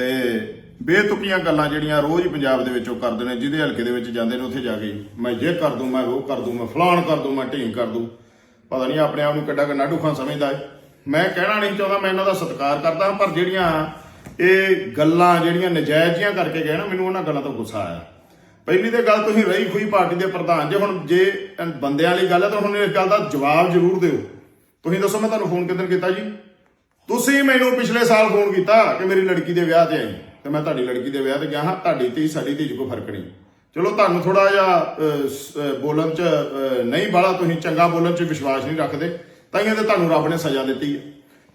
ਤੇ ਬੇਤੁਕੀਆਂ ਗੱਲਾਂ ਜਿਹੜੀਆਂ ਰੋਜ਼ ਪੰਜਾਬ ਦੇ ਵਿੱਚ ਉਹ ਕਰਦੇ ਨੇ, ਜਿਹਦੇ ਹਲਕੇ ਦੇ ਵਿੱਚ ਜਾਂਦੇ ਨੇ, ਉੱਥੇ ਜਾ ਕੇ ਮੈਂ ਇਹ ਕਰ ਦੂੰ, ਮੈਂ ਉਹ ਕਰ ਦੂੰ, ਮੈਂ ਫਲਾਣ ਕਰ ਦੂੰ, ਮੈਂ ਢੀਂਗ ਕਰ ਦੂੰ। ਪਤਾ ਨਹੀਂ ਆਪਣੇ ਆਪ ਨੂੰ ਕਿੱਡਾ ਕਿ ਨਾਡੂ ਖਾਨ ਸਮਝਦਾ ਹੈ ਮੈਂ ਕਹਿਣਾ ਨਹੀਂ ਚਾਹੁੰਦਾ, ਮੈਂ ਇਹਨਾਂ ਦਾ ਸਤਿਕਾਰ ਕਰਦਾ ਪਰ ਜਿਹੜੀਆਂ ਇਹ ਗੱਲਾਂ, ਜਿਹੜੀਆਂ ਨਜਾਇਜ਼ ਜੀਆਂ ਕਰਕੇ ਗਏ ਨਾ, ਮੈਨੂੰ ਉਹਨਾਂ ਗੱਲਾਂ ਤੋਂ ਗੁੱਸਾ ਆਇਆ। ਪਹਿਲੀ ਤੇ ਗੱਲ ਤੁਸੀਂ ਰਹੀ ਖੁਈ ਪਾਰਟੀ ਦੇ ਪ੍ਰਧਾਨ, ਜੇ ਹੁਣ ਜੇ ਬੰਦਿਆਂ ਵਾਲੀ ਗੱਲ ਹੈ, ਤਾਂ ਹੁਣ ਇਸ ਗੱਲ ਦਾ ਜਵਾਬ ਜ਼ਰੂਰ ਦਿਓ। ਤੁਸੀਂ ਦੱਸੋ, ਮੈਂ ਤੁਹਾਨੂੰ ਫੋਨ ਕਿੱਦਣ ਕੀਤਾ ਜੀ? ਤੁਸੀਂ ਮੈਨੂੰ ਪਿਛਲੇ ਸਾਲ ਫੋਨ ਕੀਤਾ ਕਿ ਮੇਰੀ ਲੜਕੀ ਦੇ ਵਿਆਹ ਤੇ ਆਈ। ਤੇ ਮੈਂ ਤੁਹਾਡੀ ਲੜਕੀ ਦੇ ਵਿਆਹ ਤੇ ਗਿਆ, ਹਾਂ, ਤੁਹਾਡੀ ਤੇ ਸਾਡੀ ਤੇ ਕੋਈ ਫ਼ਰਕ ਨਹੀਂ। ਚਲੋ, ਤੁਹਾਨੂੰ ਥੋੜਾ ਜਿਹਾ ਬੋਲਣ ਚ ਨਹੀਂ ਬਾਲਾ ਤੁਸੀਂ ਚੰਗਾ ਬੋਲਣ ਚ ਵਿਸ਼ਵਾਸ ਨਹੀਂ ਰੱਖਦੇ। ਤਾਂ ਤੇ ਤੁਹਾਨੂੰ ਰੱਬ ਨੇ ਸਜ਼ਾ ਦਿੱਤੀ। ਹੈ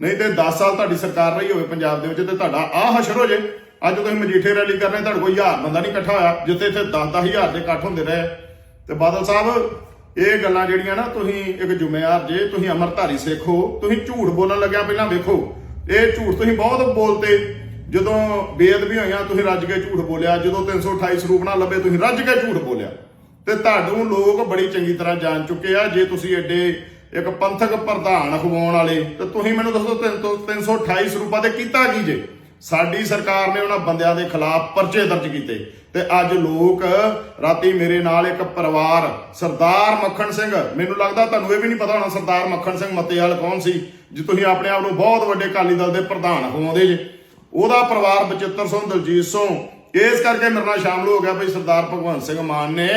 ਨਹੀਂ ਤੇ 10 ਸਾਲ ਤੁਹਾਡੀ ਸਰਕਾਰ ਰਹੀ ਹੋਵੇ ਪੰਜਾਬ ਦੇ ਵਿੱਚ ਤੇ ਤੁਹਾਡਾ ਆਹ ਹਸ਼ਰ ਹੋ ਜੇ। ਅੱਜ ਤੁਸੀਂ ਮਜੀਠੇ ਰੈਲੀ ਕਰ ਰਹੇ ਤੁਹਾਡੇ ਕੋਈ ਹਜ਼ਾਰ ਬੰਦਾ ਨਹੀਂ ਇਕੱਠਾ ਹੋਇਆ, ਜਿੱਥੇ ਇੱਥੇ 10 ਹਜ਼ਾਰ ਦੇ ਇਕੱਠ ਹੁੰਦੇ ਰਹੇ। ਤੇ ਬਾਦਲ ਸਾਹਿਬ ਇਹ ਗੱਲਾਂ ਜਿਹੜੀਆਂ ਨਾ, ਤੁਸੀਂ ਇੱਕ ਜ਼ਿੰਮੇਵਾਰ ਜੇ, ਤੁਸੀਂ ਅਮਰਧਾਰੀ ਸਿੱਖ ਹੋ, ਤੁਸੀਂ ਝੂਠ ਬੋਲਣ ਲੱਗਿਆ ਪਹਿਲਾਂ ਵੇਖੋ। ਇਹ ਝੂਠ ਤੁਸੀਂ ਬਹੁਤ ਬੋਲਤੇ। ਜਦੋਂ ਬੇਅਦਬੀ ਹੋਈਆਂ, ਤੁਸੀਂ ਰੱਜ ਕੇ ਝੂਠ ਬੋਲਿਆ। ਜਦੋਂ 328 ਸਰੂਪ ਨਾ ਲੱਭੇ, ਤੁਸੀਂ ਰੱਜ ਕੇ ਝੂਠ ਬੋਲਿਆ। ਤੇ ਤੁਹਾਨੂੰ ਲੋਕ ਬੜੀ ਚੰਗੀ ਤਰ੍ਹਾਂ ਜਾਣ ਚੁੱਕੇ ਆ। ਜੇ ਤੁਸੀਂ ਐਡੇ ਇੱਕ ਪੰਥਕ ਪ੍ਰਧਾਨ ਖਵਾਉਣ ਵਾਲੇ, ਤੇ ਤੁਸੀਂ ਮੈਨੂੰ ਦੱਸੋ 328 ਸਰੂਪਾਂ ਤੇ ਕੀਤਾ ਕੀ ਜੇ? ਸਾਡੀ ਸਰਕਾਰ ਨੇ ਉਹਨਾਂ ਬੰਦਿਆਂ ਦੇ ਖਿਲਾਫ ਪਰਚੇ ਦਰਜ ਕੀਤੇ। ਤੇ ਅੱਜ ਲੋਕ ਰਾਤੀ ਮੇਰੇ ਨਾਲ ਇੱਕ ਪਰਿਵਾਰ, ਸਰਦਾਰ ਮੱਖਣ ਸਿੰਘ, ਮੈਨੂੰ ਲੱਗਦਾ ਤੁਹਾਨੂੰ ਇਹ ਵੀ ਨਹੀਂ ਪਤਾ ਹੋਣਾ ਸਰਦਾਰ ਮੱਖਣ ਸਿੰਘ ਮੱਤੇਵਾਲ ਕੌਣ ਸੀ, ਜੇ ਤੁਸੀਂ ਆਪਣੇ ਆਪ ਨੂੰ ਬਹੁਤ ਵੱਡੇ ਅਕਾਲੀ ਦਲ ਦੇ ਪ੍ਰਧਾਨ ਹੋਵਾਂਦੇ ਜੇ। ਉਹਦਾ ਪਰਿਵਾਰ ਬਚਿੱਤਰ ਸਿੰਘ, ਦਲਜੀਤ ਸਿੰਘ, ਇਸ ਕਰਕੇ ਮੇਰੇ ਨਾਲ ਸ਼ਾਮਲ ਹੋ ਗਿਆ ਬਈ ਸਰਦਾਰ ਭਗਵੰਤ ਸਿੰਘ ਮਾਨ ਨੇ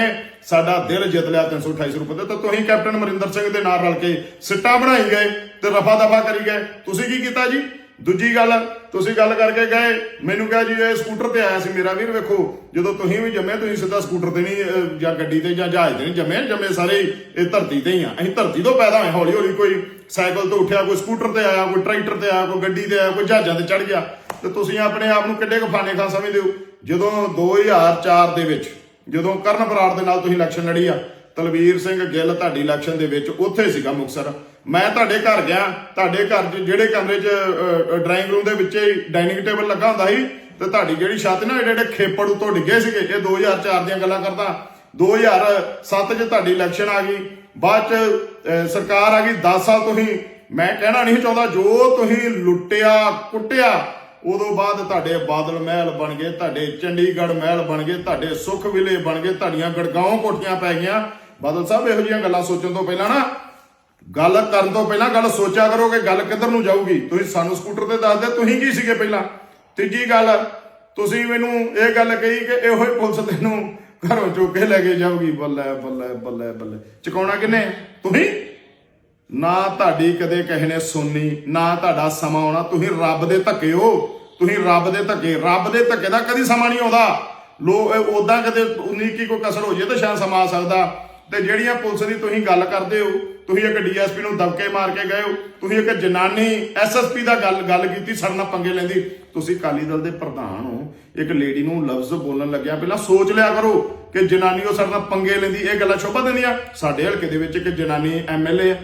ਸਾਡਾ ਦਿਲ ਜਿੱਤ ਲਿਆ 328 ਰੁਪਏ ਤੇ, ਤਾਂ ਤੁਸੀਂ ਕੈਪਟਨ ਅਮਰਿੰਦਰ ਸਿੰਘ ਦੇ ਨਾਲ ਰਲ ਕੇ ਸਿੱਟਾ ਬਣਾਈ ਗਏ ਤੇ ਰਫਾ ਦਫਾ ਕਰੀ ਗਏ। ਤੁਸੀਂ ਕੀ ਕੀਤਾ ਜੀ? ਦੂਜੀ ਗੱਲ ਤੁਸੀਂ ਗੱਲ ਕਰਕੇ ਗਏ, ਮੈਨੂੰ ਕਿਹਾ ਜੀ, ਇਹ ਸਕੂਟਰ ਤੇ ਆਇਆ ਸੀ ਮੇਰਾ ਵੀਰ, ਵੇਖੋ, ਜਦੋਂ ਤੁਸੀਂ ਵੀ ਜੰਮੇ, ਤੁਸੀਂ ਸਿੱਧਾ ਸਕੂਟਰ ਤੇ ਨਹੀਂ ਜਾਂ ਗੱਡੀ ਤੇ ਜਾਂ ਜਹਾਜ਼ ਤੇ ਨਹੀਂ ਜੰਮੇ ਜੰਮੇ ਸਾਰੇ ਇਹ ਧਰਤੀ ਤੇ ਹੀ ਆ। ਅਸੀਂ ਧਰਤੀ ਤੋਂ ਪੈਦਾ ਹੋਏ ਹੌਲੀ ਹੌਲੀ ਕੋਈ ਸਾਈਕਲ ਤੋਂ ਉੱਠਿਆ, ਕੋਈ ਸਕੂਟਰ ਤੇ ਆਇਆ, ਕੋਈ ਟਰੈਕਟਰ ਤੇ ਆਇਆ, ਕੋਈ ਗੱਡੀ ਤੇ ਆਇਆ, ਕੋਈ ਜਹਾਜ਼ਾਂ ਤੇ ਚੜ ਗਿਆ। ਤੇ ਤੁਸੀਂ ਆਪਣੇ ਆਪ ਨੂੰ ਕਿੱਡੇ ਕੁ ਫਾਨੇ ਖਾਂ ਸਮਝਦੇ ਹੋ? ਜਦੋਂ 2004 ਦੇ ਵਿੱਚ, ਜਦੋਂ ਕਰਨ ਬਰਾੜ ਦੇ ਨਾਲ ਤੁਸੀਂ ਇਲੈਕਸ਼ਨ ਲੜੀ ਆ ਤਲਵੀਰ ਸਿੰਘ ਗਿੱਲ ਤੁਹਾਡੀ ਇਲੈਕਸ਼ਨ ਦੇ ਵਿੱਚ ਉੱਥੇ ਸੀਗਾ ਮੁਕਸਰ ਮੈਂ ਤੁਹਾਡੇ ਘਰ ਗਿਆ, ਤੁਹਾਡੇ ਘਰ 'ਚ ਜਿਹੜੇ ਕਮਰੇ 'ਚ ਡਰਾਇੰਗ ਰੂਮ ਦੇ ਵਿੱਚ ਹੀ ਡਾਈਨਿੰਗ ਟੇਬਲ ਲੱਗਾ ਹੁੰਦਾ ਸੀ, ਤੇ ਤੁਹਾਡੀ ਜਿਹੜੀ ਛੱਤ ਨਾ ਏਡੇ ਏਡੇ ਖੇਪੜ ਉੱਤੋਂ ਡਿੱਗੇ ਸੀਗੇ, ਇਹ 2004 ਦੀਆਂ ਗੱਲਾਂ ਕਰਦਾ। 2007 'ਚ ਤੁਹਾਡੀ ਇਲੈਕਸ਼ਨ ਆ ਗਈ, ਬਾਅਦ 'ਚ ਸਰਕਾਰ ਆ ਗਈ 10 ਸਾਲ ਤੁਸੀਂ ਮੈਂ ਕਹਿਣਾ ਨਹੀਂ ਚਾਹੁੰਦਾ, ਜੋ ਤੁਸੀਂ ਲੁੱਟਿਆ, ਕੁੱਟਿਆ, ਉਦੋਂ ਬਾਅਦ ਤੁਹਾਡੇ ਬਾਦਲ ਮਹਿਲ ਬਣ ਗਏ, ਤੁਹਾਡੇ ਚੰਡੀਗੜ੍ਹ ਮਹਿਲ ਬਣ ਗਏ, ਤੁਹਾਡੇ ਸੁਖ ਵਿਲੇ ਬਣ ਗਏ, ਤੁਹਾਡੀਆਂ ਗੜਗਾਉਂ ਕੋਠੀਆਂ ਪੈ ਗਈਆਂ। ਬਾਦਲ ਸਾਹਿਬ, ਇਹੋ ਜਿਹੀਆਂ ਗੱਲਾਂ ਸੋਚਣ ਤੋਂ ਪਹਿਲਾਂ ਨਾ, ਗੱਲ ਕਰਨ ਤੋਂ ਪਹਿਲਾਂ ਗੱਲ ਸੋਚਿਆ ਕਰੋ ਕਿ ਗੱਲ ਕਿੱਧਰ ਨੂੰ ਜਾਊਗੀ। ਤੁਸੀਂ ਸਾਨੂੰ ਸਕੂਟਰ ਤੇ ਦੱਸਦੇ ਤੁਸੀਂ ਕੀ ਸੀਗੇ ਪਹਿਲਾਂ? ਤੀਜੀ ਗੱਲ, ਤੁਸੀਂ ਮੈਨੂੰ ਇਹ ਗੱਲ ਕਹੀ ਕਿ ਇਹੋ ਹੀ ਪੁਲਿਸ ਤੈਨੂੰ ਘਰੋਂ ਚੁੱਕ ਕੇ ਲੈ ਕੇ ਜਾਊਗੀ। ਬੱਲੇ ਬੱਲੇ ਬੱਲੇ ਬੱਲੇ। ਚਕਾਉਣਾ ਕਿੰਨੇ? ਤੁਸੀਂ? ਨਾ ਤੁਹਾਡੀ ਕਦੇ ਕਿਸੇ ਨੇ ਸੁਣਨੀ, ਨਾ ਤੁਹਾਡਾ ਸਮਾਂ ਆਉਣਾ। ਤੁਸੀਂ ਰੱਬ ਦੇ ਧੱਕੇ ਹੋ। ਤੁਸੀਂ ਰੱਬ ਦੇ ਧੱਕੇ। ਰੱਬ ਦੇ ਧੱਕੇ ਦਾ ਕਦੀ ਸਮਾਂ ਨਹੀਂ ਆਉਂਦਾ। ਲੋ ਉਦਾਂ ਕਦੇ ਉਨੀ ਕੀ ਕੋਈ ਕਸਰ ਹੋ ਜੇ ਤਾਂ ਸ਼ਾਇਦ ਸਮਾਂ ਆ ਸਕਦਾ। ਤੇ ਜਿਹੜੀਆਂ ਪੁਲਿਸ ਦੀ ਤੁਸੀਂ ਗੱਲ ਕਰਦੇ ਹੋ, ਤੁਸੀਂ ਇੱਕ ਡੀਐਸਪੀ ਨੂੰ ਦਬਕੇ ਮਾਰ ਕੇ ਗਏ ਹੋ, ਤੁਸੀਂ ਇੱਕ ਜਨਾਨੀ ਐਸਐਸਪੀ ਦਾ ਗੱਲ ਗੱਲ ਕੀਤੀ, ਸਾਡੇ ਪੰਗੇ ਲੈਂਦੀ। ਤੁਸੀਂ ਕਾਲੀ ਦਲ ਦੇ ਪ੍ਰਧਾਨ ਹੋ, ਇੱਕ ਲੇਡੀ ਨੂੰ ਲਫ਼ਜ਼ ਬੋਲਣ ਲੱਗਿਆ। ਪਹਿਲਾਂ ਸੋਚ ਲਿਆ ਕਰੋ ਕਿ ਜਨਾਨੀ ਉਹ ਸਾਡੇ ਨਾਲ ਪੰਗੇ ਲੈਂਦੀ, ਇਹ ਗੱਲਾਂ ਸ਼ੋਭਾ ਦਿੰਦੀਆਂ। ਸਾਡੇ ਹਲਕੇ ਦੇ ਵਿੱਚ ਇੱਕ ਜਨਾਨੀ ਐਮਐਲਏ ਆ।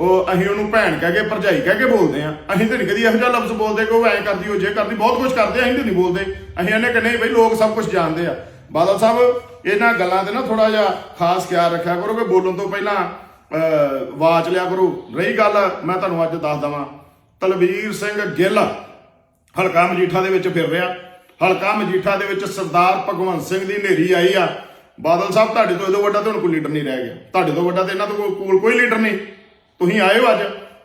ਉਹ ਅਸੀਂ ਉਹਨੂੰ ਭੈਣ ਕਹਿ ਕੇ, ਭਰਜਾਈ ਕਹਿ ਕੇ ਬੋਲਦੇ ਆ ਅਸੀਂ ਤਾਂ ਨਹੀਂ ਕਦੀ ਇਹੋ ਜਿਹਾ ਲਫ਼ਜ਼ ਬੋਲਦੇ ਕਿ ਉਹ ਐਂ ਕਰਦੀ, ਉਹ ਜੇ ਕਰਦੀ, ਬਹੁਤ ਕੁਝ ਕਰਦੇ ਅਸੀਂ ਤਾਂ ਨਹੀਂ ਬੋਲਦੇ। ਅਸੀਂ ਇਹਨੇ ਕਿ ਨਹੀਂ ਬਈ ਲੋਕ ਸਭ ਕੁਝ ਜਾਣਦੇ ਆ। ਬਾਦਲ ਸਾਹਿਬ ਇਹਨਾਂ ਗੱਲਾਂ ਤੇ ਨਾ ਥੋੜਾ ਜਿਹਾ ਖਾਸ ਖਿਆਲ ਰੱਖਿਆ ਕਰੋ ਕਿ ਬੋਲਣ ਤੋਂ ਪਹਿਲਾਂ ਅਹ, ਵਾਚ ਲਿਆ ਕਰੋ। ਰਹੀ ਗੱਲ ਮੈਂ ਤੁਹਾਨੂੰ ਅੱਜ ਦੱਸ ਦਵਾਂ। ਤਲਵੀਰ ਸਿੰਘ ਗਿੱਲ ਹਲਕਾ ਮਜੀਠਾ ਦੇ ਵਿੱਚ ਫਿਰ ਰਿਹਾ। ਹਲਕਾ ਮਜੀਠਾ ਦੇ ਵਿੱਚ ਸਰਦਾਰ ਭਗਵੰਤ ਸਿੰਘ ਦੀ ਨੇਰੀ ਆਈ ਆ। ਬਾਦਲ ਸਾਹਿਬ ਤੁਹਾਡੇ ਤੋਂ ਇਹਦੋਂ ਵੱਡਾ ਤੇ ਹੁਣ ਕੋਈ ਲੀਡਰ ਨਹੀਂ ਰਹਿ ਗਿਆ। ਤੁਹਾਡੇ ਤੋਂ ਵੱਡਾ ਤੇ ਇਹਨਾਂ ਤੋਂ ਕੋਲ ਕੋਈ ਲੀਡਰ ਨਹੀਂ। ਤੁਸੀਂ ਆਏ ਹੋ ਅੱਜ।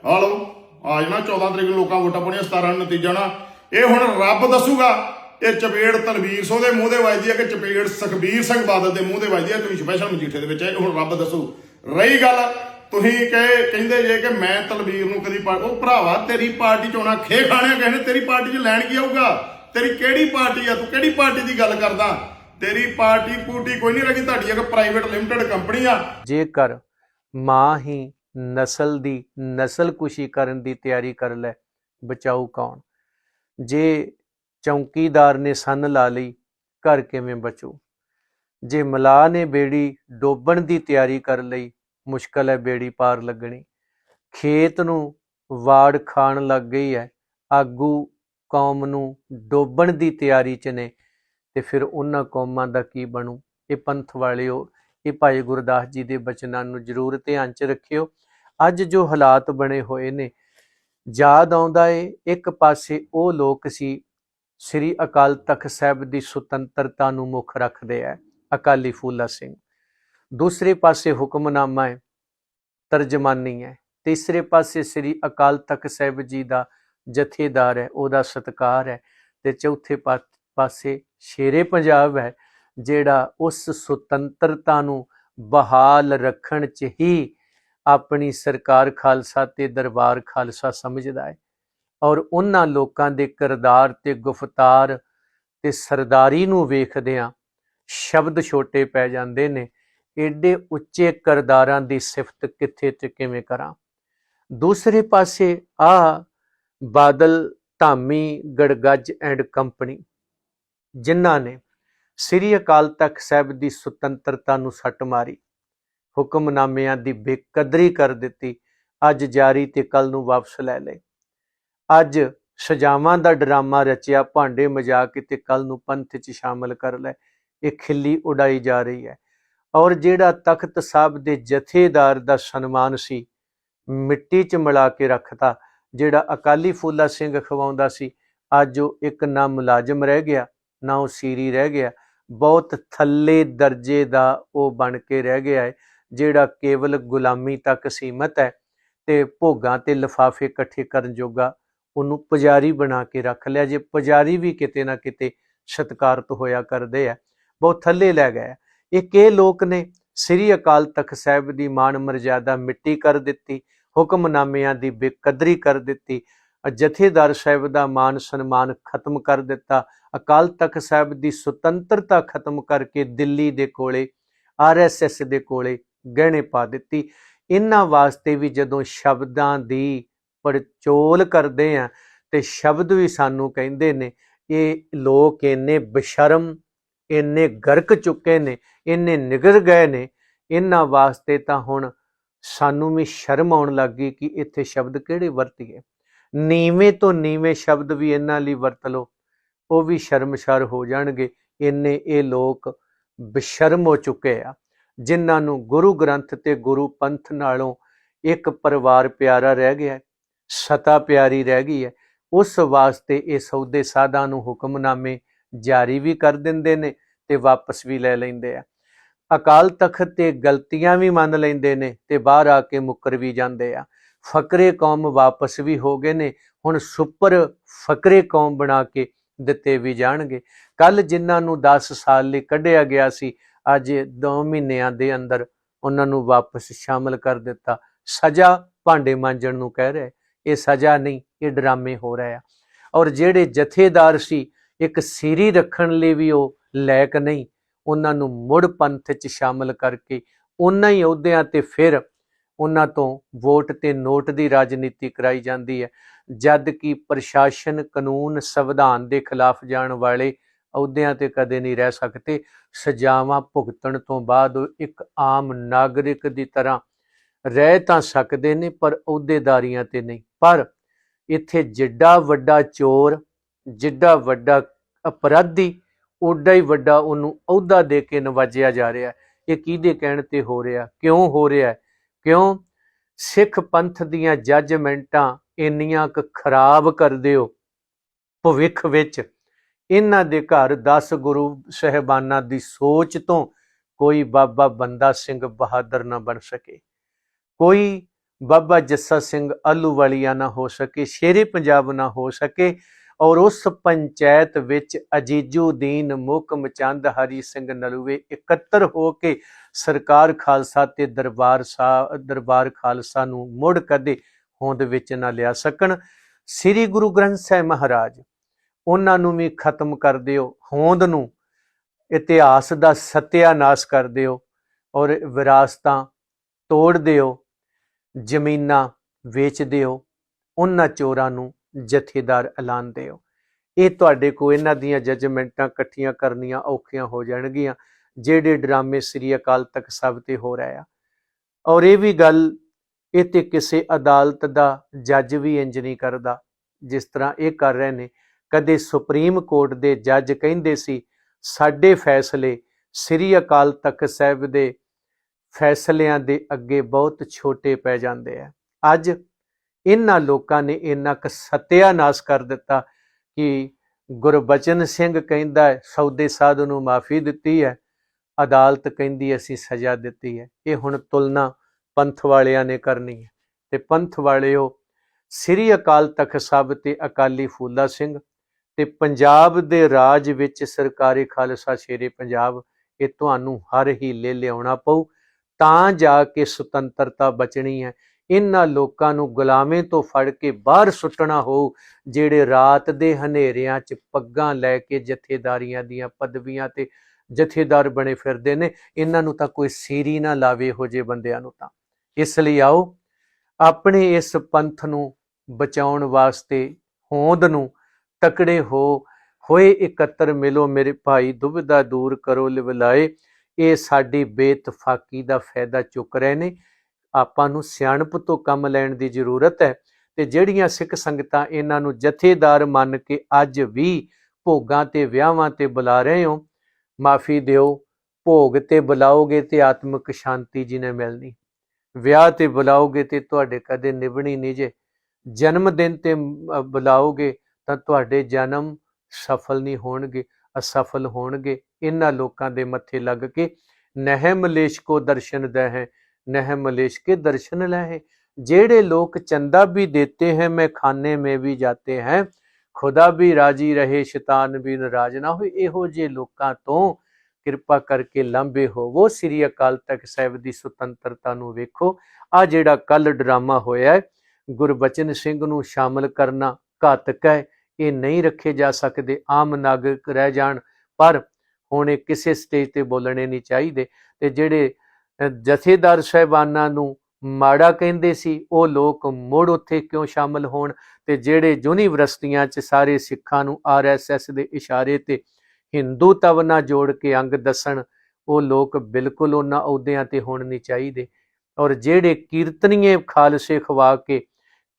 ਆ ਲਓ ਆ ਜਾਣਾ 14 ਤਰੀਕ ਨੂੰ ਲੋਕਾਂ ਵੋਟਾਂ ਪਾਉਣੀਆਂ 17 ਨੂੰ ਨਤੀਜਾ ਨਾ ਇਹ ਹੁਣ ਰੱਬ ਦੱਸੂਗਾ। ਇਹ ਚਪੇੜ ਤਲਵੀਰ ਸੋ ਦੇ ਮੂੰਹ ਦੇ ਵੱਜਦੀ ਹੈ ਕਿ ਚਪੇੜ ਸੁਖਬੀਰ ਸਿੰਘ ਬਾਦਲ ਦੇ ਮੂੰਹ ਦੇ ਵੱਜਦੀ ਹੈ ਤੁਸੀਂ ਸਪੈਸ਼ਲ ਮਜੀਠੇ ਦੇ ਵਿੱਚ ਆਏ, ਹੁਣ ਰੱਬ ਦੱਸੂ। ਰਹੀ ਗੱਲ, ਤੁਸੀਂ ਕਹੇ ਕਹਿੰਦੇ ਜੇ ਕਿ ਮੈਂ ਤਲਵੀਰ ਨੂੰ ਕਦੀ ਉਹ ਭਰਾਵਾ, ਤੇਰੀ ਪਾਰਟੀ ਚ ਆਉਣਾ ਖੇ ਖਾਣਿਆ ਕਹਿੰਦੇ ਤੇਰੀ ਪਾਰਟੀ ਚ ਲੈਣ ਕੀ ਆਊਗਾ? ਤੇਰੀ ਕਿਹੜੀ ਪਾਰਟੀ ਆ? ਤੂੰ ਕਿਹੜੀ ਪਾਰਟੀ ਦੀ ਗੱਲ ਕਰਦਾ? ਤੇਰੀ ਪਾਰਟੀ ਪੂਟੀ ਕੋਈ ਨਹੀਂ ਰਹੀ, ਤੁਹਾਡੀ ਇੱਕ ਪ੍ਰਾਈਵੇਟ ਲਿਮਟਿਡ ਕੰਪਨੀ ਆ। ਜੇਕਰ ਮਾਂ ਹੀ ਨਸਲ ਦੀ ਨਸਲ ਕੁਸ਼ੀ ਕਰਨ ਦੀ ਤਿਆਰੀ ਕਰ ਲੈ, ਬਚਾਊ ਕੌਣ? ਜੇ ਚੌਕੀਦਾਰ ਨੇ ਸੰਨ ਲਾ ਲਈ, ਘਰ ਕਿਵੇਂ ਬਚੂ? ਜੇ ਮਲਾਹ ਨੇ ਬੇੜੀ ਡੋਬਣ ਦੀ ਤਿਆਰੀ ਕਰ ਲਈ, ਮੁਸ਼ਕਲ ਹੈ ਬੇੜੀ ਪਾਰ ਲੱਗਣੀ। ਖੇਤ ਨੂੰ ਵਾੜ ਖਾਣ ਲੱਗ ਗਈ ਹੈ, ਆਗੂ ਕੌਮ ਨੂੰ ਡੋਬਣ ਦੀ ਤਿਆਰੀ 'ਚ ਨੇ, ਤੇ ਫਿਰ ਉਹਨਾਂ ਕੌਮਾਂ ਦਾ ਕੀ ਬਣੂ? ਇਹ ਪੰਥ ਵਾਲਿਓ, ਇਹ ਭਾਈ ਗੁਰਦਾਸ ਜੀ ਦੇ ਬਚਨਾਂ ਨੂੰ ਜ਼ਰੂਰ ਧਿਆਨ 'ਚ ਰੱਖਿਓ। ਅੱਜ ਜੋ ਹਾਲਾਤ ਬਣੇ ਹੋਏ ਨੇ, ਯਾਦ ਆਉਂਦਾ ਏ, ਇੱਕ ਪਾਸੇ ਉਹ ਲੋਕ ਸੀ ਸ੍ਰੀ ਅਕਾਲ ਤਖਤ ਸਾਹਿਬ ਦੀ ਸੁਤੰਤਰਤਾ ਨੂੰ ਮੁੱਖ ਰੱਖਦੇ ਹੈ ਅਕਾਲੀ ਫੂਲਾ ਸਿੰਘ। ਦੂਸਰੇ ਪਾਸੇ ਹੁਕਮਨਾਮਾ ਹੈ ਤਰਜਮਾਨੀ ਹੈ ਤੀਸਰੇ ਪਾਸੇ ਸ੍ਰੀ ਅਕਾਲ ਤਖਤ ਸਾਹਿਬ ਜੀ ਦਾ ਜਥੇਦਾਰ ਹੈ ਉਹਦਾ ਸਤਕਾਰ ਹੈ ਤੇ ਚੌਥੇ ਪਾ- ਪਾਸੇ ਸ਼ੇਰੇ ਪੰਜਾਬ ਹੈ ਜਿਹੜਾ ਉਸ ਸੁਤੰਤਰਤਾ ਨੂੰ ਬਹਾਲ ਰੱਖਣ ਚ ਹੀ ਆਪਣੀ ਸਰਕਾਰ ਖਾਲਸਾ ਤੇ ਦਰਬਾਰ ਖਾਲਸਾ ਸਮਝਦਾ ਹੈ ਔਰ ਉਹਨਾਂ ਲੋਕਾਂ ਦੇ ਕਿਰਦਾਰ ਤੇ ਗੁਫਤਾਰ ਤੇ ਸਰਦਾਰੀ ਨੂੰ ਵੇਖਦਿਆਂ ਸ਼ਬਦ ਛੋਟੇ ਪੈ ਜਾਂਦੇ ਨੇ, ਏਡੇ ਉੱਚੇ ਕਿਰਦਾਰਾਂ ਦੀ ਸਿਫਤ ਕਿੱਥੇ ਤੇ ਕਿਵੇਂ ਕਰਾਂ? ਦੂਸਰੇ ਪਾਸੇ ਆ ਬਾਦਲ, ਧਾਮੀ, ਗੜਗੱਜ ਐਂਡ ਕੰਪਨੀ, ਜਿਨ੍ਹਾਂ ਨੇ ਸ੍ਰੀ ਅਕਾਲ ਤਖਤ ਸਾਹਿਬ ਦੀ ਸੁਤੰਤਰਤਾ ਨੂੰ ਸੱਟ ਮਾਰੀ, ਹੁਕਮਨਾਮਿਆਂ ਦੀ ਬੇਕਦਰੀ ਕਰ ਦਿੱਤੀ, ਅੱਜ ਜਾਰੀ ਤੇ ਕੱਲ ਨੂੰ ਵਾਪਸ ਲੈ ਲਏ। ਅੱਜ ਸਜ਼ਾਵਾਂ ਦਾ ਡਰਾਮਾ ਰਚਿਆ, ਭਾਂਡੇ ਮਜਾ ਕੇ ਤੇ ਕੱਲ ਨੂੰ ਪੰਥ 'ਚ ਸ਼ਾਮਲ ਕਰ ਲੈ, ਇਹ ਖਿੱਲੀ ਉਡਾਈ ਜਾ ਰਹੀ ਹੈ। ਔਰ ਜਿਹੜਾ ਤਖਤ ਸਾਹਿਬ ਦੇ ਜਥੇਦਾਰ ਦਾ ਸਨਮਾਨ ਸੀ, ਮਿੱਟੀ 'ਚ ਮਿਲਾ ਕੇ ਰੱਖਤਾ, ਜਿਹੜਾ ਅਕਾਲੀ ਫੂਲਾ ਸਿੰਘ ਖਵਾਉਂਦਾ ਸੀ, ਅੱਜ ਉਹ ਇੱਕ ਨਾ ਮੁਲਾਜ਼ਮ ਰਹਿ ਗਿਆ, ਨਾ ਉਹ ਸੀਰੀ ਰਹਿ ਗਿਆ, ਬਹੁਤ ਥੱਲੇ ਦਰਜੇ ਦਾ ਉਹ ਬਣ ਕੇ ਰਹਿ ਗਿਆ ਹੈ, ਜਿਹੜਾ ਕੇਵਲ ਗੁਲਾਮੀ ਤੱਕ ਸੀਮਤ ਹੈ ਤੇ ਭੋਗਾਂ ਤੇ ਲਿਫਾਫੇ ਇਕੱਠੇ ਕਰਨ ਜੋਗਾ ਉਹਨੂੰ ਪੁਜਾਰੀ ਬਣਾ ਕੇ ਰੱਖ ਲਿਆ ਜੇ ਪੁਜਾਰੀ ਵੀ ਕਿਤੇ ਨਾ ਕਿਤੇ ਸਤਿਕਾਰਤ ਹੋਇਆ ਕਰਦੇ ਆ, ਬਹੁਤ ਥੱਲੇ ਲੈ ਗਏ ਆ। ਇੱਕ ਇਹ ਲੋਕ ਨੇ, ਸ੍ਰੀ ਅਕਾਲ ਤਖਤ ਸਾਹਿਬ ਦੀ ਮਾਣ ਮਰਜ਼ਾਦਾ ਮਿੱਟੀ ਕਰ ਦਿੱਤੀ, ਹੁਕਮਨਾਮਿਆਂ ਦੀ ਬੇਕਦਰੀ ਕਰ ਦਿੱਤੀ, ਜਥੇਦਾਰ ਸਾਹਿਬ ਦਾ ਮਾਨ ਸਨਮਾਨ ਖਤਮ ਕਰ ਦਿੱਤਾ, ਅਕਾਲ ਤਖਤ ਸਾਹਿਬ ਦੀ ਸੁਤੰਤਰਤਾ ਖਤਮ ਕਰਕੇ ਦਿੱਲੀ ਦੇ ਕੋਲੇ ਆਰਐਸਐਸ ਦੇ ਕੋਲੇ ਗਹਿਣੇ ਪਾ ਦਿੱਤੀ ਇਹਨਾਂ ਵਾਸਤੇ ਵੀ ਜਦੋਂ ਸ਼ਬਦਾਂ ਦੀ ਪੜਚੋਲ ਕਰਦੇ ਆ ਤੇ ਸ਼ਬਦ ਵੀ ਸਾਨੂੰ ਕਹਿੰਦੇ ਨੇ, ਇਹ ਲੋਕ ਇੰਨੇ ਬਸ਼ਰਮ, ਇੰਨੇ ਗਰਕ ਚੁੱਕੇ ਨੇ, ਇੰਨੇ ਨਿਗਰ ਗਏ ਨੇ, ਇਹਨਾਂ ਵਾਸਤੇ ਤਾਂ ਹੁਣ ਸਾਨੂੰ ਵੀ ਸ਼ਰਮ ਆਉਣ ਲੱਗ ਗਈ ਕਿ ਇੱਥੇ ਸ਼ਬਦ ਕਿਹੜੇ ਵਰਤੀਏ। ਨੀਵੇਂ ਤੋਂ ਨੀਵੇਂ ਸ਼ਬਦ ਵੀ ਇਹਨਾਂ ਲਈ ਵਰਤ ਲਓ, ਉਹ ਵੀ ਸ਼ਰਮਸ਼ਾਰ ਹੋ ਜਾਣਗੇ, ਇੰਨੇ ਇਹ ਲੋਕ ਬਸ਼ਰਮ ਹੋ ਚੁੱਕੇ ਆ, ਜਿਨ੍ਹਾਂ ਨੂੰ ਗੁਰੂ ਗ੍ਰੰਥ ਤੇ ਗੁਰੂ ਪੰਥ ਨਾਲੋਂ ਇੱਕ ਪਰਿਵਾਰ ਪਿਆਰਾ ਰਹਿ ਗਿਆ। ਸਤਾ ਪਿਆਰੀ ਰਹਿ ਗਈ ਹੈ। ਉਸ ਵਾਸਤੇ ਇਹ ਸੌਦੇ ਸਾਧਾਂ ਨੂੰ ਹੁਕਮਨਾਮੇ ਜਾਰੀ ਵੀ ਕਰ ਦਿੰਦੇ ਨੇ ਤੇ ਵਾਪਸ ਵੀ ਲੈ ਲੈਂਦੇ ਆ। ਅਕਾਲ ਤਖਤ ਤੇ ਗਲਤੀਆਂ ਵੀ ਮੰਨ ਲੈਂਦੇ ਨੇ ਤੇ ਬਾਹਰ ਆ ਕੇ ਮੁੱਕਰ ਵੀ ਜਾਂਦੇ ਆ। ਫਕਰੇ ਕੌਮ ਵਾਪਸ ਵੀ ਹੋ ਗਏ ਨੇ, ਹੁਣ ਸੁਪਰ ਫਕਰੇ ਕੌਮ ਬਣਾ ਕੇ ਦਿੱਤੇ ਵੀ ਜਾਣਗੇ। ਕੱਲ ਜਿਨ੍ਹਾਂ ਨੂੰ 10 ਸਾਲ ਲਈ ਕੱਢਿਆ ਗਿਆ ਸੀ, ਅੱਜ 2 ਮਹੀਨਿਆਂ ਦੇ ਅੰਦਰ ਉਹਨਾਂ ਨੂੰ ਵਾਪਸ ਸ਼ਾਮਲ ਕਰ ਦਿੱਤਾ। ਸਜ਼ਾ ਭਾਂਡੇ ਮਾਂਜਣ ਨੂੰ ਕਹਿ ਰਿਹਾ। ਇਹ ਸਜ਼ਾ ਨਹੀਂ, ਇਹ ਡਰਾਮੇ ਹੋ ਰਹੇ ਆ। ਔਰ ਜਿਹੜੇ ਜਥੇਦਾਰ ਸੀ, ਇੱਕ ਸੀਰੀ ਰੱਖਣ ਲਈ ਵੀ ਉਹ ਲਾਇਕ ਨਹੀਂ, ਉਹਨਾਂ ਨੂੰ ਮੁੜ ਪੰਥ 'ਚ ਸ਼ਾਮਲ ਕਰਕੇ ਉਹਨਾਂ ਹੀ ਅਹੁਦਿਆਂ ਤੇ ਫਿਰ ਉਹਨਾਂ ਤੋਂ ਵੋਟ ਤੇ ਨੋਟ ਦੀ ਰਾਜਨੀਤੀ ਕਰਾਈ ਜਾਂਦੀ ਹੈ। ਜਦ ਕਿ ਪ੍ਰਸ਼ਾਸਨ ਕਾਨੂੰਨ ਸੰਵਿਧਾਨ ਦੇ ਖਿਲਾਫ ਜਾਣ ਵਾਲੇ ਅਹੁਦਿਆਂ ਤੇ ਕਦੇ ਨਹੀਂ ਰਹਿ ਸਕਦੇ। ਸਜ਼ਾਵਾਂ ਭੁਗਤਣ ਤੋਂ ਬਾਅਦ ਉਹ ਇੱਕ ਆਮ ਨਾਗਰਿਕ ਦੀ ਤਰ੍ਹਾਂ ਰਹਿ ਤਾਂ ਸਕਦੇ ਨੇ, ਪਰ ਅਹੁਦੇਦਾਰੀਆਂ ਤੇ ਨਹੀਂ। ਪਰ ਇੱਥੇ ਜਿੱਡਾ ਵੱਡਾ ਚੋਰ, ਜਿੱਡਾ ਵੱਡਾ ਅਪਰਾਧੀ, ਓਡਾ ਹੀ ਵੱਡਾ ਉਹਨੂੰ ਅਹੁਦਾ ਦੇ ਕੇ ਨਵਾਜਿਆ ਜਾ ਰਿਹਾ ਇਹ ਕਿਹਦੇ ਕਹਿਣ ਤੇ ਹੋ ਰਿਹਾ? ਕਿਉਂ ਹੋ ਰਿਹਾ ਕਿਉਂ? ਸਿੱਖ ਪੰਥ ਦੀਆਂ ਜੱਜਮੈਂਟਾਂ ਇੰਨੀਆਂ ਕੁ ਖਰਾਬ ਕਰ ਦਿਓ ਭਵਿੱਖ ਵਿੱਚ। ਇਹਨਾਂ ਦੇ ਘਰ 10 ਗੁਰੂ ਸਹਿਬਾਨਾਂ ਦੀ ਸੋਚ ਤੋਂ ਕੋਈ ਬਾਬਾ ਬੰਦਾ ਸਿੰਘ ਬਹਾਦਰ ਨਾ ਬਣ ਸਕੇ। ਕੋਈ ਬਾਬਾ ਜੱਸਾ ਸਿੰਘ ਆਲੂਵਾਲੀਆ ਨਾ ਹੋ ਸਕੇ, ਸ਼ੇਰੇ ਪੰਜਾਬ ਨਾ ਹੋ ਸਕੇ ਔਰ ਉਸ ਪੰਚਾਇਤ ਵਿੱਚ ਅਜੀਜੂਦੀਨ ਮੁਕਮ ਚੰਦ ਹਰੀ ਸਿੰਘ ਨਲੂਏ ਇਕੱਤਰ ਹੋ ਕੇ ਸਰਕਾਰ ਖਾਲਸਾ ਤੇ ਦਰਬਾਰ ਸਾਹਿਬ ਦਰਬਾਰ ਖਾਲਸਾ ਨੂੰ ਮੁੜ ਕਦੇ ਹੋਂਦ ਵਿੱਚ ਨਾ ਲਿਆ ਸਕਣ। ਸ੍ਰੀ ਗੁਰੂ ਗ੍ਰੰਥ ਸਾਹਿਬ ਮਹਾਰਾਜ, ਉਹਨਾਂ ਨੂੰ ਵੀ ਖਤਮ ਕਰ ਦਿਓ, ਹੋਂਦ ਨੂੰ ਇਤਿਹਾਸ ਦਾ ਸਤਿਆਨਾਸ਼ ਕਰ ਦਿਓ ਔਰ ਵਿਰਾਸਤਾਂ ਤੋੜ ਦਿਓ। ਜ਼ਮੀਨਾਂ ਵੇਚ ਦਿਓ, ਉਹਨਾਂ ਚੋਰਾਂ ਨੂੰ ਜਥੇਦਾਰ ਐਲਾਨ ਦਿਓ। ਇਹ ਤੁਹਾਡੇ ਕੋ ਇਹਨਾਂ ਦੀਆਂ ਜਜਮੈਂਟਾਂ ਇਕੱਠੀਆਂ ਕਰਨੀਆਂ ਔਖੀਆਂ ਹੋ ਜਾਣਗੀਆਂ, ਜਿਹੜੇ ਡਰਾਮੇ ਸ੍ਰੀ ਅਕਾਲ ਤਖਤ ਸਾਹਿਬ ਤੇ ਹੋ ਰਿਹਾ ਆ। ਔਰ ਇਹ ਵੀ ਗੱਲ, ਇਹ ਤੇ ਕਿਸੇ ਅਦਾਲਤ ਦਾ ਜੱਜ ਵੀ ਇੰਜ ਨਹੀਂ ਕਰਦਾ, ਜਿਸ ਤਰ੍ਹਾਂ ਇਹ ਕਰ ਰਹੇ ਨੇ। ਕਦੇ ਸੁਪਰੀਮ ਕੋਰਟ ਦੇ ਜੱਜ ਕਹਿੰਦੇ ਸੀ, ਸਾਡੇ ਫੈਸਲੇ ਸ੍ਰੀ ਅਕਾਲ ਤਖਤ ਸਾਹਿਬ ਦੇ ਫੈਸਲਿਆਂ ਦੇ ਅੱਗੇ ਬਹੁਤ ਛੋਟੇ ਪੈ ਜਾਂਦੇ ਆ। ਅੱਜ ਇਹਨਾਂ ਲੋਕਾਂ ਨੇ ਇੰਨਾ ਕੁ ਸਤਿਆਨਾਸ਼ ਕਰ ਦਿੱਤਾ ਕਿ ਗੁਰਬਚਨ ਸਿੰਘ ਕਹਿੰਦਾ ਹੈ, ਸੌਦੇ ਸਾਧ ਨੂੰ ਮਾਫੀ ਦਿੱਤੀ ਹੈ ਅਦਾਲਤ ਕਹਿੰਦੀ ਅਸੀਂ ਸਜ਼ਾ ਦਿੱਤੀ ਹੈ। ਇਹ ਹੁਣ ਤੁਲਨਾ ਪੰਥ ਵਾਲਿਆਂ ਨੇ ਕਰਨੀ ਹੈ। ਤੇ ਪੰਥ ਵਾਲਿਓ ਸ੍ਰੀ ਅਕਾਲ ਤਖਤ ਸਾਹਿਬ ਤੇ ਅਕਾਲੀ ਫੂਲਾ ਸਿੰਘ ਤੇ ਪੰਜਾਬ ਦੇ ਰਾਜ ਵਿੱਚ ਸਰਕਾਰੀ ਖਾਲਸਾ ਸ਼ੇਰੇ ਪੰਜਾਬ ਇਹ ਤੁਹਾਨੂੰ ਹਰ ਹੀਲੇ ਲਿਆਉਣਾ ਪਊ। ਤਾਂ ਜਾ ਕੇ ਸੁਤੰਤਰਤਾ ਬਚਣੀ ਹੈ। ਇਹਨਾਂ ਲੋਕਾਂ ਨੂੰ ਗੁਲਾਮੇ ਤੋਂ ਫੜ ਕੇ ਬਾਹਰ ਸੁੱਟਣਾ ਹੋਊ, ਜਿਹੜੇ ਰਾਤ ਦੇ ਹਨੇਰਿਆਂ 'ਚ ਪੱਗਾਂ ਲੈ ਕੇ ਜਥੇਦਾਰੀਆਂ ਦੀਆਂ ਪਦਵੀਆਂ ਤੇ ਜਥੇਦਾਰ ਬਣੇ ਫਿਰਦੇ ਨੇ ਇਹਨਾਂ ਨੂੰ ਤਾਂ ਕੋਈ ਸੀਰੀ ਨਾ ਲਾਵੇ ਹੋ ਜਿਹੇ ਬੰਦਿਆਂ ਨੂੰ ਤਾਂ। ਇਸ ਲਈ ਆਓ, ਆਪਣੇ ਇਸ ਪੰਥ ਨੂੰ ਬਚਾਉਣ ਵਾਸਤੇ, ਹੋਂਦ ਨੂੰ ਤਕੜੇ ਹੋ, ਹੋਏ ਇਕੱਤਰ ਮਿਲੋ ਮੇਰੇ ਭਾਈ, ਦੁਬਿਧਾ ਦੂਰ ਕਰੋ ਲਿਵਲਾਏ। ਇਹ ਸਾਡੀ ਬੇਤਫਾਕੀ ਦਾ ਫਾਇਦਾ ਚੁੱਕ ਰਹੇ ਨੇ। ਆਪਾਂ ਨੂੰ ਸਿਆਣਪ ਤੋਂ ਕੰਮ ਲੈਣ ਦੀ ਜ਼ਰੂਰਤ ਹੈ ਤੇ ਜਿਹੜੀਆਂ ਸਿੱਖ ਸੰਗਤਾਂ ਇਹਨਾਂ ਨੂੰ ਜਥੇਦਾਰ ਮੰਨ ਕੇ ਅੱਜ ਵੀ ਭੋਗਾਂ ਤੇ ਵਿਆਹਾਂ ਤੇ ਬੁਲਾ ਰਹੇ ਹੋ, ਮਾਫੀ ਦਿਓ, ਭੋਗ ਤੇ ਬੁਲਾਓਗੇ ਤੇ ਆਤਮਿਕ ਸ਼ਾਂਤੀ ਜੀ ਨੇ ਮਿਲਣੀ। ਵਿਆਹ ਤੇ ਬੁਲਾਓਗੇ ਤੇ ਤੁਹਾਡੇ ਕਦੇ ਨਿਭਣੀ ਨਹੀਂ ਜੇ। ਜਨਮ ਦਿਨ ਤੇ ਬੁਲਾਓਗੇ ਤਾਂ ਤੁਹਾਡੇ ਜਨਮ ਸਫਲ ਨਹੀਂ ਹੋਣਗੇ। ਅਸਫਲ ਹੋਣਗੇ। ਇਹਨਾਂ ਲੋਕਾਂ ਦੇ ਮੱਥੇ ਲੱਗ ਕੇ ਨਹਿ ਮਲੇਸ਼ ਕੋ ਦਰਸ਼ਨ ਦੇ ਹੈ ਨਹਿ ਕੇ ਦਰਸ਼ਨ ਲਹੇ। ਜਿਹੜੇ ਲੋਕ ਚੰਦਾ ਵੀ ਦੇਤੇ ਹੈ, ਮੈਂ ਖਾਨੇ ਮੇ ਵੀ ਜਾਤੇ ਹੈ। ਖੁਦਾ ਵੀ ਰਾਜੀ ਰਹੇ, ਸ਼ੈਤਾਨ ਵੀ ਨਾਰਾਜ਼ ਨਾ ਹੋਏ। ਇਹੋ ਜੇ ਲੋਕਾਂ ਤੋਂ ਕਿਰਪਾ ਕਰਕੇ ਲੰਬੇ ਹੋਵੋ। ਸ੍ਰੀ ਅਕਾਲ ਤਖਤ ਸਾਹਿਬ ਦੀ ਸੁਤੰਤਰਤਾ ਨੂੰ ਵੇਖੋ। ਆ ਜਿਹੜਾ ਕੱਲ ਡਰਾਮਾ ਹੋਇਆ ਗੁਰਬਚਨ ਸਿੰਘ ਨੂੰ ਸ਼ਾਮਲ ਕਰਨਾ ਘਾਤਕ ਹੈ। ਇਹ ਨਹੀਂ ਰੱਖੇ ਜਾ ਸਕਦੇ। ਆਮ ਨਾਗਰਿਕ ਰਹਿ ਜਾਣ, ਪਰ ਹੁਣ ਇਹ ਕਿਸੇ ਸਟੇਜ ਤੇ ਬੋਲਣੇ ਨਹੀਂ ਚਾਹੀਦੇ। ਤੇ ਜਿਹੜੇ ਜਥੇਦਾਰ ਸਾਹਿਬਾਨਾਂ ਨੂੰ ਮਾੜਾ ਕਹਿੰਦੇ ਸੀ, ਉਹ ਲੋਕ ਮੁੜ ਉੱਥੇ ਕਿਉਂ ਸ਼ਾਮਲ ਹੋਣ? ਤੇ ਜਿਹੜੇ ਯੂਨੀਵਰਸਿਟੀਆਂ 'ਚ ਸਾਰੇ ਸਿੱਖਾਂ ਨੂੰ ਆਰਐਸਐਸ ਦੇ ਇਸ਼ਾਰੇ ਤੇ ਹਿੰਦੂ ਤਵ ਨਾਲ ਜੋੜ ਕੇ ਅੰਗ ਦੱਸਣ, ਉਹ ਲੋਕ ਬਿਲਕੁਲ ਉਹਨਾਂ ਅਹੁਦਿਆਂ ਤੇ ਹੋਣ ਨਹੀਂ ਚਾਹੀਦੇ। ਔਰ ਜਿਹੜੇ ਕੀਰਤਨੀਏ ਖਾਲਸੇ ਖਵਾ ਕੇ,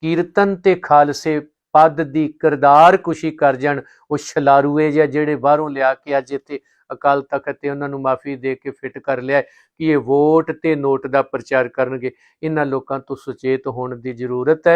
ਕੀਰਤਨ ਤੇ ਖਾਲਸੇ ਪਦ ਦੀ ਕਿਰਦਾਰ ਕੁਸ਼ੀ ਕਰ ਜਾਣ, ਉਹ ਛਲਾਰੂਏ ਜਾਂ ਜਿਹੜੇ ਬਾਹਰੋਂ ਲਿਆ ਕੇ ਅੱਜ ਇੱਥੇ ਅਕਾਲ ਤਖਤ ਤੇ ਉਹਨਾਂ ਨੂੰ ਮਾਫੀ ਦੇ ਕੇ ਫਿੱਟ ਕਰ ਲਿਆ ਕਿ ਇਹ ਵੋਟ ਤੇ ਨੋਟ ਦਾ ਪ੍ਰਚਾਰ ਕਰਨਗੇ। ਇਹਨਾਂ ਲੋਕਾਂ ਤੋਂ ਸੁਚੇਤ ਹੋਣ ਦੀ ਜ਼ਰੂਰਤ ਹੈ।